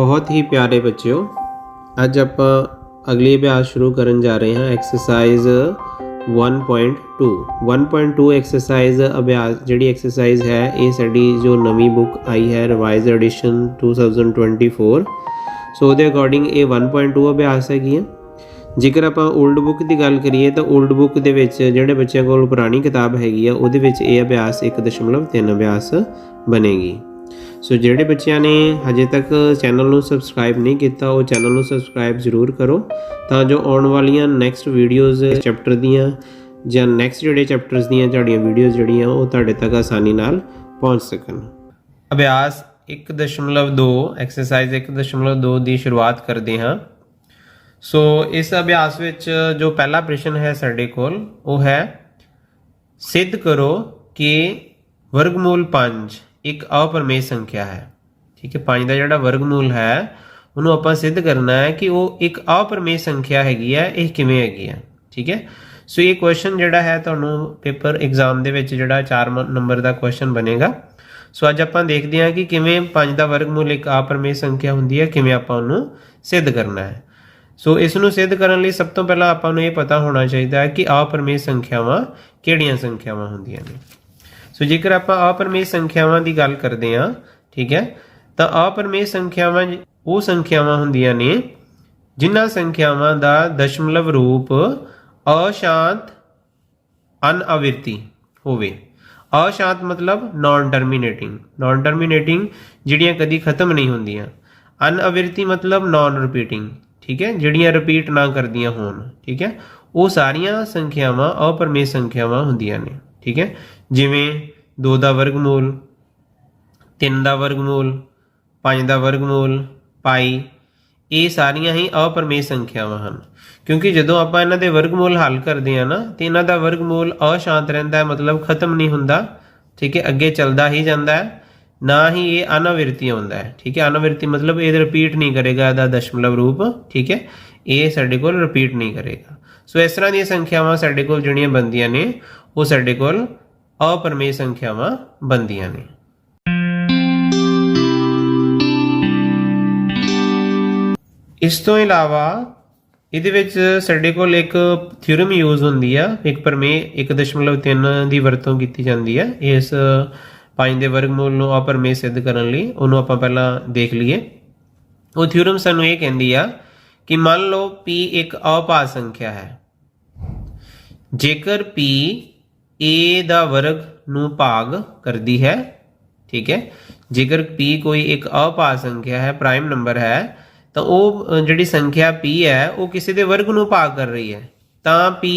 ਬਹੁਤ ਹੀ ਪਿਆਰੇ ਬੱਚਿਓ, ਅੱਜ ਆਪਾਂ ਅਗਲੀ ਅਭਿਆਸ ਸ਼ੁਰੂ ਕਰਨ ਜਾ ਰਹੇ ਹਾਂ ਐਕਸਰਸਾਈਜ਼ 1.2 1.2 ਐਕਸਰਸਾਈਜ਼ ਅਭਿਆਸ, ਜਿਹੜੀ ਐਕਸਰਸਾਈਜ਼ ਹੈ, ਇਹ ਸਾਡੀ ਜੋ ਨਵੀਂ ਬੁੱਕ ਆਈ ਹੈ ਰਿਵਾਈਜ਼ਡ ਐਡੀਸ਼ਨ 2024 ਸੋ ਉਹਦੇ ਅਕੋਰਡਿੰਗ ਇਹ 1.2 ਅਭਿਆਸ ਹੈਗੀ ਹੈ ਜੇਕਰ ਆਪਾਂ 올ਡ ਬੁੱਕ ਦੀ ਗੱਲ ਕਰੀਏ, ਤਾਂ 올ਡ ਬੁੱਕ ਦੇ ਵਿੱਚ ਜਿਹੜੇ ਬੱਚਿਆਂ ਕੋਲ ਪੁਰਾਣੀ ਕਿਤਾਬ ਹੈਗੀ ਆ, ਉਹਦੇ ਵਿੱਚ ਇਹ ਅਭਿਆਸ 1.3 ਅਭਿਆਸ ਬਣੇਗੀ। ਸੋ ਜਿਹੜੇ ਬੱਚਿਆਂ ਨੇ ਹਜੇ ਤੱਕ ਚੈਨਲ ਨੂੰ ਸਬਸਕ੍ਰਾਈਬ ਨਹੀਂ ਕੀਤਾ, ਉਹ ਚੈਨਲ ਨੂੰ ਸਬਸਕ੍ਰਾਈਬ ਜ਼ਰੂਰ ਕਰੋ ਤਾਂ ਜੋ ਆਉਣ ਵਾਲੀਆਂ ਨੈਕਸਟ ਵੀਡੀਓਜ਼ ਚੈਪਟਰ ਦੀਆਂ ਜਾਂ ਨੈਕਸਟ ਜਿਹੜੇ ਚੈਪਟਰਸ ਦੀਆਂ ਤੁਹਾਡੀਆਂ ਵੀਡੀਓਜ਼ ਜਿਹੜੀਆਂ, ਉਹ ਤੁਹਾਡੇ ਤੱਕ ਆਸਾਨੀ ਨਾਲ ਪਹੁੰਚ ਸਕਣ। ਅਭਿਆਸ 1.2 ਐਕਸਰਸਾਈਜ਼ 1.2 ਦੀ ਸ਼ੁਰੂਆਤ ਕਰਦੇ ਹਾਂ। ਸੋ ਇਸ ਅਭਿਆਸ ਵਿੱਚ ਜੋ ਪਹਿਲਾ ਪ੍ਰਸ਼ਨ ਹੈ ਸਾਡੇ ਕੋਲ, ਉਹ ਹੈ, ਸਿੱਧ ਕਰੋ ਕਿ ਵਰਗਮੂਲ 5 ਇੱਕ ਅਪਰਮੇਯ ਸੰਖਿਆ ਹੈ। ਠੀਕ ਹੈ 5 ਦਾ ਜਿਹੜਾ ਵਰਗਮੂਲ ਹੈ, ਉਹਨੂੰ ਆਪਾਂ ਸਿੱਧ ਕਰਨਾ ਹੈ ਕਿ ਉਹ ਇੱਕ ਅਪਰਮੇਯ ਸੰਖਿਆ ਹੈਗੀ ਹੈ, ਇਹ ਕਿਵੇਂ ਹੈਗੀ ਹੈ। ਠੀਕ ਹੈ, ਸੋ ਇਹ ਕੁਐਸਚਨ ਜਿਹੜਾ ਹੈ ਤੁਹਾਨੂੰ ਪੇਪਰ ਐਗਜ਼ਾਮ ਦੇ ਵਿੱਚ ਜਿਹੜਾ 4 ਨੰਬਰ ਦਾ ਕੁਐਸਚਨ ਬਣੇਗਾ। ਸੋ ਅੱਜ ਆਪਾਂ ਦੇਖਦੇ ਹਾਂ ਕਿ ਕਿਵੇਂ 5 ਦਾ ਵਰਗਮੂਲ ਇੱਕ ਅਪਰਮੇਯ ਸੰਖਿਆ ਹੁੰਦੀ ਹੈ, ਕਿਵੇਂ ਆਪਾਂ ਉਹਨੂੰ ਸਿੱਧ ਕਰਨਾ ਹੈ। ਸੋ ਇਸ ਨੂੰ ਸਿੱਧ ਕਰਨ ਲਈ ਸਭ ਤੋਂ ਪਹਿਲਾਂ ਆਪਾਂ ਨੂੰ ਇਹ ਪਤਾ ਹੋਣਾ ਚਾਹੀਦਾ ਹੈ ਕਿ ਅਪਰਮੇਯ ਸੰਖਿਆਵਾਂ ਕਿਹੜੀਆਂ ਸੰਖਿਆਵਾਂ ਹੁੰਦੀਆਂ ਨੇ। ਸੋ ਜੇਕਰ ਆਪਾਂ ਆਪਰਮੇਯ ਸੰਖਿਆਵਾਂ ਦੀ ਗੱਲ ਕਰਦੇ ਹਾਂ, ਠੀਕ ਹੈ, ਤਾਂ ਆਪਰਮੇਯ ਸੰਖਿਆਵਾਂ ਉਹ ਸੰਖਿਆਵਾਂ ਹੁੰਦੀਆਂ ਨੇ ਜਿਨ੍ਹਾਂ ਸੰਖਿਆਵਾਂ ਦਾ ਦਸ਼ਮਲਵ ਰੂਪ ਅਸ਼ਾਂਤ ਅਨਅਵਿਰਤੀ ਹੋਵੇ। ਅਸ਼ਾਂਤ ਮਤਲਬ ਨਾਨ ਟਰਮੀਨੇਟਿੰਗ ਨਾਨ ਟਰਮੀਨੇਟਿੰਗ ਜਿਹੜੀਆਂ ਕਦੀ ਖਤਮ ਨਹੀਂ ਹੁੰਦੀਆਂ। ਅਨਅਵਿਰਤੀ ਮਤਲਬ ਨਾਨ ਰਿਪੀਟਿੰਗ ਠੀਕ ਹੈ, ਜਿਹੜੀਆਂ ਰਿਪੀਟ ਨਾ ਕਰਦੀਆਂ ਹੋਣ, ਠੀਕ ਹੈ, ਉਹ ਸਾਰੀਆਂ ਸੰਖਿਆਵਾਂ ਅਪਰਮੇ ਸੰਖਿਆਵਾਂ ਹੁੰਦੀਆਂ ਨੇ, ਠੀਕ ਹੈ। ਜਿਵੇਂ 2 ਦਾ ਵਰਗਮੂਲ 3 ਦਾ ਵਰਗਮੂਲ 5 ਦਾ ਵਰਗਮੂਲ ਪਾਈ, ਇਹ ਸਾਰੀਆਂ ਹੀ ਅਪਰਮੇय ਸੰਖਿਆਵਾਂ ਹਨ। ਕਿਉਂਕਿ ਜਦੋਂ ਆਪਾਂ ਇਹਨਾਂ ਦੇ ਵਰਗਮੂਲ ਹੱਲ ਕਰਦੇ ਆ ਨਾ, ਤੇ ਇਹਨਾਂ ਦਾ ਵਰਗਮੂਲ ਅਸ਼ਾਂਤ ਰਹਿੰਦਾ ਹੈ, ਮਤਲਬ ਖਤਮ ਨਹੀਂ ਹੁੰਦਾ, ਠੀਕ ਹੈ, ਅੱਗੇ ਚੱਲਦਾ ਹੀ ਜਾਂਦਾ ਹੈ, ਨਾ ਹੀ ਇਹ ਅਨਵਿਰਤੀ ਆਉਂਦਾ ਹੈ, ਠੀਕ ਹੈ, ਅਨਵਿਰਤੀ ਮਤਲਬ ਇਹ ਰਿਪੀਟ ਨਹੀਂ ਕਰੇਗਾ, ਇਹਦਾ ਦਸ਼ਮਲਵ ਰੂਪ, ਠੀਕ ਹੈ, ਇਹ ਸਾਡੇ ਕੋਲ ਰਿਪੀਟ ਨਹੀਂ ਕਰੇਗਾ। ਸੋ ਇਸ ਤਰ੍ਹਾਂ ਦੀਆਂ ਸੰਖਿਆਵਾਂ ਸਾਡੇ ਕੋਲ ਜਿਹੜੀਆਂ ਬੰਦੀਆਂ ਨੇ, ਉਹ ਸਾਡੇ ਕੋਲ ਅਪਰਮੇ ਸੰਖਿਆਵਾਂ ਬੰਦੀਆਂ ਨੇ। ਇਸ ਤੋਂ ਇਲਾਵਾ ਇਹਦੇ ਵਿੱਚ ਸਾਡੇ ਕੋਲ ਇੱਕ ਥਿਉਰਮ ਯੂਜ਼ ਹੁੰਦੀ ਆ, ਇੱਕ ਪਰਮੇ 1.3 ਦੀ ਵਰਤੋਂ ਕੀਤੀ ਜਾਂਦੀ ਆ। ਇਸ 5 ਦੇ ਵਰਗਮੂਲ ਨੂੰ ਅਪਰਮੇ ਸਿੱਧ ਕਰਨ ਲਈ ਉਹਨੂੰ ਆਪਾਂ ਪਹਿਲਾਂ ਦੇਖ ਲਈਏ। ਉਹ ਥਿਉਰਮ ਸਾਨੂੰ ਇਹ ਕਹਿੰਦੀ ਆ ਕਿ ਮੰਨ ਲਓ p ਇੱਕ ਅਪਾਰ ਸੰਖਿਆ ਹੈ। ਜੇਕਰ p a ਦਾ ਵਰਗ ਨੂੰ ਭਾਗ ਕਰਦੀ ਹੈ, ਠੀਕ ਹੈ? ਜੇਕਰ p ਕੋਈ ਇੱਕ ਅਪਾ ਸੰਖਿਆ ਹੈ ਪ੍ਰਾਈਮ ਨੰਬਰ ਹੈ, ਤਾਂ ਉਹ ਜਿਹੜੀ ਸੰਖਿਆ p ਹੈ, ਉਹ ਕਿਸੇ ਦੇ ਵਰਗ ਨੂੰ ਭਾਗ ਕਰ ਰਹੀ ਹੈ। ਤਾਂ p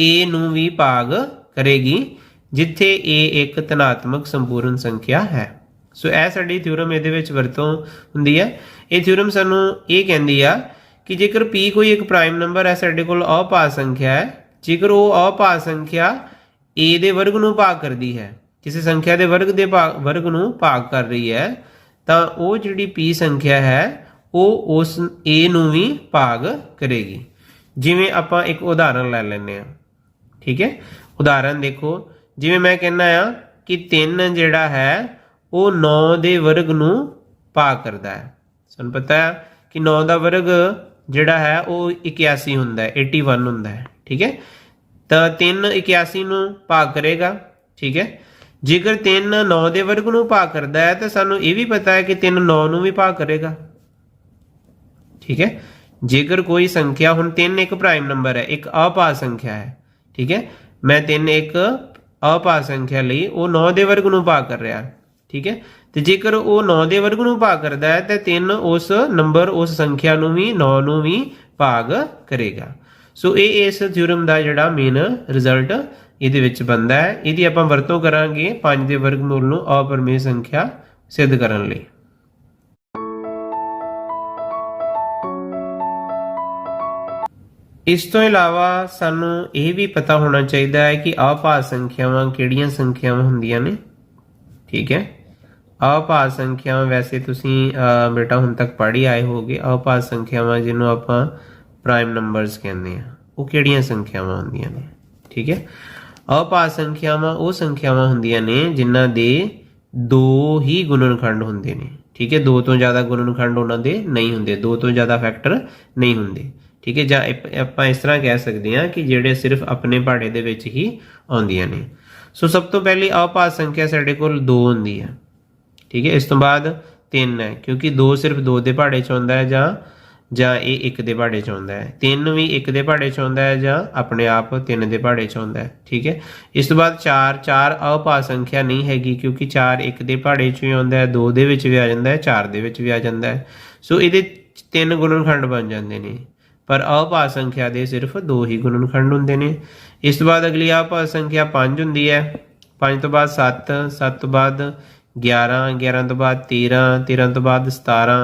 a ਨੂੰ ਵੀ ਭਾਗ ਕਰੇਗੀ, ਜਿੱਥੇ a ਇੱਕ ਧਨਾਤਮਕ ਸੰਪੂਰਨ ਸੰਖਿਆ ਹੈ। ਸੋ ਇਹ ਸਾਡੀ ਥਿਊਰਮ ਇਹਦੇ ਵਿੱਚ ਵਰਤੋਂ ਹੁੰਦੀ ਹੈ। ਇਹ ਥਿਊਰਮ ਸਾਨੂੰ ਇਹ ਕਹਿੰਦੀ ਆ ਕਿ ਜੇਕਰ p ਕੋਈ ਇੱਕ ਪ੍ਰਾਈਮ ਨੰਬਰ ਹੈ, ਸਾਡੇ ਕੋਲ ਅਪਾ ਸੰਖਿਆ ਹੈ। ਜੇਕਰ ਉਹ ਅਪਾ ਸੰਖਿਆ a ਦੇ ਵਰਗ ਨੂੰ ਭਾਗ ਕਰਦੀ ਹੈ। ਕਿਸੇ ਸੰਖਿਆ ਦੇ ਵਰਗ ਦੇ ਭਾਗ ਵਰਗ ਨੂੰ ਭਾਗ ਕਰ ਰਹੀ ਹੈ, ਤਾਂ ਉਹ ਜਿਹੜੀ p ਸੰਖਿਆ ਹੈ, ਉਹ ਉਸ a ਨੂੰ ਵੀ ਭਾਗ ਕਰੇਗੀ। ਜਿਵੇਂ ਆਪਾਂ ਇੱਕ ਉਦਾਹਰਨ ਲੈ ਲੈਂਦੇ ਹਾਂ। ਠੀਕ ਹੈ? ਉਦਾਹਰਨ ਦੇਖੋ। ਜਿਵੇਂ ਮੈਂ ਕਹਿੰਦਾ ਆ ਕਿ 3 ਜਿਹੜਾ ਹੈ, ਉਹ 9 ਦੇ ਵਰਗ ਨੂੰ ਭਾਗ ਕਰਦਾ ਹੈ। ਸਾਨੂੰ ਪਤਾ ਹੈ ਕਿ 9 ਦਾ ਵਰਗ ਜਿਹੜਾ ਹੈ, ਉਹ 81 ਹੁੰਦਾ ਹੈ 81 ਹੁੰਦਾ ਹੈ। ਠੀਕ ਹੈ? ਤਾਂ 3 81 ਨੂੰ ਭਾਗ ਕਰੇਗਾ, ਠੀਕ ਹੈ? ਜੇਕਰ 3 9 ਦੇ ਵਰਗ ਨੂੰ ਭਾਗ ਕਰਦਾ ਹੈ, ਤਾਂ ਸਾਨੂੰ ਇਹ ਵੀ ਪਤਾ ਹੈ ਕਿ 3 9 ਨੂੰ ਵੀ ਭਾਗ ਕਰੇਗਾ। ਠੀਕ ਹੈ? ਜੇਕਰ ਕੋਈ ਸੰਖਿਆ, ਹੁਣ 3 ਇੱਕ ਪ੍ਰਾਈਮ ਨੰਬਰ ਹੈ, ਇੱਕ ਅਪਾਦ ਸੰਖਿਆ ਹੈ, ਠੀਕ ਹੈ? ਮੈਂ 3 ਇੱਕ ਅਪਾਦ ਸੰਖਿਆ ਲਈ ਉਹ 9 ਦੇ ਵਰਗ ਨੂੰ ਭਾਗ ਕਰ ਰਿਹਾ, ਠੀਕ ਹੈ? ਤੇ ਜੇਕਰ ਉਹ 9 ਦੇ ਵਰਗ ਨੂੰ ਭਾਗ ਕਰਦਾ ਹੈ, ਤਾਂ 3 ਉਸ ਨੰਬਰ ਉਸ ਸੰਖਿਆ ਨੂੰ ਵੀ 9 ਨੂੰ ਵੀ ਭਾਗ ਕਰੇਗਾ। ਸੋ ਇਹ ਇਸ ਥਿਊਰਮ ਦਾ ਜਿਹੜਾ ਮੇਨ ਰਿਜ਼ਲਟ ਇਹਦੇ ਵਿੱਚ ਬੰਦਾ ਹੈ। ਇਹਦੀ ਆਪਾਂ ਵਰਤੋਂ ਕਰਾਂਗੇ 5 ਦੇ ਵਰਗਮੂਲ ਨੂੰ ਅਪਰਮੇय ਸੰਖਿਆ ਸਿੱਧ ਕਰਨ ਲਈ। ਇਸ ਤੋਂ ਇਲਾਵਾ ਸਾਨੂੰ ਇਹ ਵੀ ਪਤਾ ਹੋਣਾ ਚਾਹੀਦਾ ਹੈ ਕਿ ਅਪਾਦ ਸੰਖਿਆਵਾਂ ਕਿਹੜੀਆਂ ਸੰਖਿਆਵਾਂ ਹੁੰਦੀਆਂ ਨੇ। ਠੀਕ ਹੈ। ਅਪਾਦ ਸੰਖਿਆਵਾਂ ਵੈਸੇ ਤੁਸੀਂ ਅਹ, ਬੇਟਾ ਹੁਣ ਤੱਕ ਪੜ੍ਹੀ ਆਏ ਹੋਗੇ ਅਪਾਦ ਸੰਖਿਆਵਾਂ ਜਿਹਨੂੰ ਆਪਾਂ ਪ੍ਰਾਈਮ ਨੰਬਰਸ ਕਹਿੰਦੇ ਆ ਉਹ ਕਿਹੜੀਆਂ ਸੰਖਿਆਵਾਂ ਹੁੰਦੀਆਂ ਨੇ? ਠੀਕ ਹੈ? ਅਪਾਦ ਸੰਖਿਆਵਾਂ ਉਹ ਸੰਖਿਆਵਾਂ ਹੁੰਦੀਆਂ ਨੇ ਜਿਨ੍ਹਾਂ ਦੇ ਦੋ ਹੀ ਗੁਣਨਖੰਡ ਹੁੰਦੇ ਨੇ। ਠੀਕ ਹੈ? ਦੋ ਤੋਂ ਜ਼ਿਆਦਾ ਗੁਣਨਖੰਡ ਉਹਨਾਂ ਦੇ ਨਹੀਂ ਹੁੰਦੇ। ਦੋ ਤੋਂ ਜ਼ਿਆਦਾ ਫੈਕਟਰ ਨਹੀਂ ਹੁੰਦੇ। ਠੀਕ ਹੈ? ਜਾਂ ਆਪਾਂ ਇਸ ਤਰ੍ਹਾਂ ਕਹਿ ਸਕਦੇ ਹਾਂ ਕਿ ਜਿਹੜੇ ਸਿਰਫ ਆਪਣੇ ਪਹਾੜੇ ਦੇ ਵਿੱਚ ਹੀ ਆਉਂਦੀਆਂ ਨੇ। ਸੋ ਸਭ ਤੋਂ ਪਹਿਲੀ ਅਪਾਸ ਸੰਖਿਆ ਸਾਡੇ ਕੋਲ 2 ਹੁੰਦੀ ਹੈ। ਠੀਕ ਹੈ? ਇਸ ਤੋਂ ਬਾਅਦ 3 ਹੈ। ਕਿਉਂਕਿ 2 ਸਿਰਫ 2 ਦੇ ਪਹਾੜੇ ਚ ਆਉਂਦਾ ਹੈ ਜਾਂ ਜਾਂ ਇਹ ਇੱਕ ਦੇ ਭਾੜੇ ਚ ਆਉਂਦਾ ਹੈ। ਤਿੰਨ ਵੀ ਇੱਕ ਦੇ ਭਾੜੇ ਚ ਆਉਂਦਾ ਹੈ ਜਾਂ ਆਪਣੇ ਆਪ ਤਿੰਨ ਦੇ ਭਾੜੇ ਚ ਆਉਂਦਾ ਹੈ, ਠੀਕ ਹੈ? ਇਸ ਤੋਂ ਬਾਅਦ 4 4 ਅਪਾ ਸੰਖਿਆ ਨਹੀਂ ਹੈਗੀ ਕਿਉਂਕਿ 4 1 ਦੇ ਪਹਾੜੇ ਚ ਵੀ ਆਉਂਦਾ ਹੈ 2 ਦੇ ਵਿੱਚ ਵੀ ਆ ਜਾਂਦਾ ਹੈ 4 ਦੇ ਵਿੱਚ ਵੀ ਆ ਜਾਂਦਾ ਹੈ। ਸੋ ਇਹਦੇ ਤਿੰਨ ਗੁਣਨਖੰਡ ਬਣ ਜਾਂਦੇ ਨੇ। ਪਰ ਅਪਾ ਸੰਖਿਆ ਦੇ ਸਿਰਫ ਦੋ ਹੀ ਗੁਣਨਖੰਡ ਹੁੰਦੇ ਨੇ। ਇਸ ਤੋਂ ਬਾਅਦ ਅਗਲੀ ਅਪਾ ਸੰਖਿਆ 5 ਹੁੰਦੀ ਹੈ। 5 ਤੋਂ ਬਾਅਦ 7 7 ਤੋਂ ਬਾਅਦ 11 11 ਤੋਂ ਬਾਅਦ 13 13 ਤੋਂ ਬਾਅਦ 17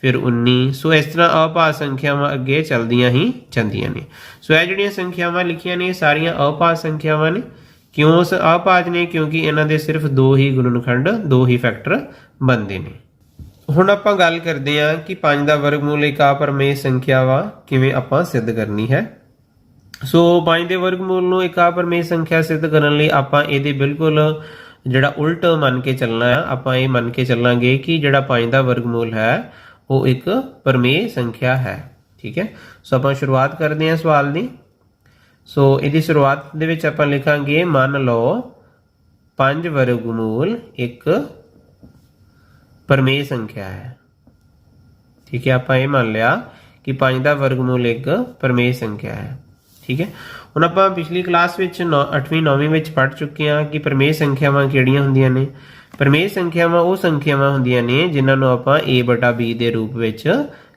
ਫਿਰ 19 ਸੋ ਇਸ ਤਰ੍ਹਾਂ ਅਪਾ ਸੰਖਿਆਵਾਂ ਅੱਗੇ ਚਲਦੀਆਂ ਹੀ ਜਾਂਦੀਆਂ ਨੇ। ਸੋ ਇਹ ਜਿਹੜੀਆਂ ਸੰਖਿਆਵਾਂ ਲਿਖੀਆਂ ਨੇ, ਇਹ ਸਾਰੀਆਂ ਅਪਾ ਸੰਖਿਆਵਾਂ ਨੇ। ਕਿਉਂ ਸ ਅਪਾਜ ਨੇ? ਕਿਉਂਕਿ ਇਹਨਾਂ ਦੇ ਸਿਰਫ ਦੋ ਹੀ ਗੁਣਨਖੰਡ, ਦੋ ਹੀ ਫੈਕਟਰ ਬਣਦੇ ਨੇ। ਹੁਣ ਆਪਾਂ ਗੱਲ ਕਰਦੇ ਹਾਂ ਕਿ 5 ਦਾ ਵਰਗਮੂਲ ਇੱਕ ਆਪਰਮੇय ਸੰਖਿਆ ਵਾ ਕਿਵੇਂ ਆਪਾਂ ਸਿੱਧ ਕਰਨੀ ਹੈ। ਸੋ 5 ਦੇ ਵਰਗਮੂਲ ਨੂੰ ਇੱਕ ਆਪਰਮੇय ਸੰਖਿਆ ਸਿੱਧ ਕਰਨ ਲਈ ਆਪਾਂ ਇਹਦੇ ਬਿਲਕੁਲ ਜਿਹੜਾ ਉਲਟ ਮੰਨ ਕੇ ਚੱਲਣਾ ਹੈ, ਆਪਾਂ ਇਹ ਮੰਨ ਕੇ ਚੱਲਾਂਗੇ ਕਿ ਜਿਹੜਾ 5 ਦਾ ਵਰਗਮੂਲ ਹੈ ਉਹ ਇੱਕ ਪਰਮੇਯ ਸੰਖਿਆ ਹੈ। ਠੀਕ ਹੈ? ਸੋ ਆਪਾਂ ਸ਼ੁਰੂਆਤ ਕਰਦੇ ਹਾਂ ਸਵਾਲ ਦੀ। ਸੋ ਇਹਦੀ ਸ਼ੁਰੂਆਤ ਦੇ ਵਿੱਚ ਆਪਾਂ ਲਿਖਾਂਗੇ, ਮੰਨ ਲਓ 5 ਵਰਗਮੂਲ ਇੱਕ ਪਰਮੇ ਸੰਖਿਆ ਹੈ। ਠੀਕ ਹੈ? ਆਪਾਂ ਇਹ ਮੰਨ ਲਿਆ ਕਿ 5 ਦਾ ਵਰਗਮੂਲ ਇੱਕ ਪਰਮੇਯ ਸੰਖਿਆ ਹੈ। ਠੀਕ ਹੈ? ਹੁਣ ਆਪਾਂ ਪਿਛਲੀ ਕਲਾਸ ਵਿੱਚ 8ਵੀਂ 9ਵੀਂ ਵਿੱਚ ਪੜ ਚੁੱਕੇ ਹਾਂ ਕਿ ਪਰਮੇਯ ਸੰਖਿਆਵਾਂ ਕਿਹੜੀਆਂ ਹੁੰਦੀਆਂ ਨੇ? ਪਰਮੇਸ਼ ਸੰਖਿਆਵਾਂ ਉਹ ਸੰਖਿਆਵਾਂ ਹੁੰਦੀਆਂ ਨੇ ਜਿਨ੍ਹਾਂ ਨੂੰ ਆਪਾਂ a/b ਦੇ ਰੂਪ ਵਿੱਚ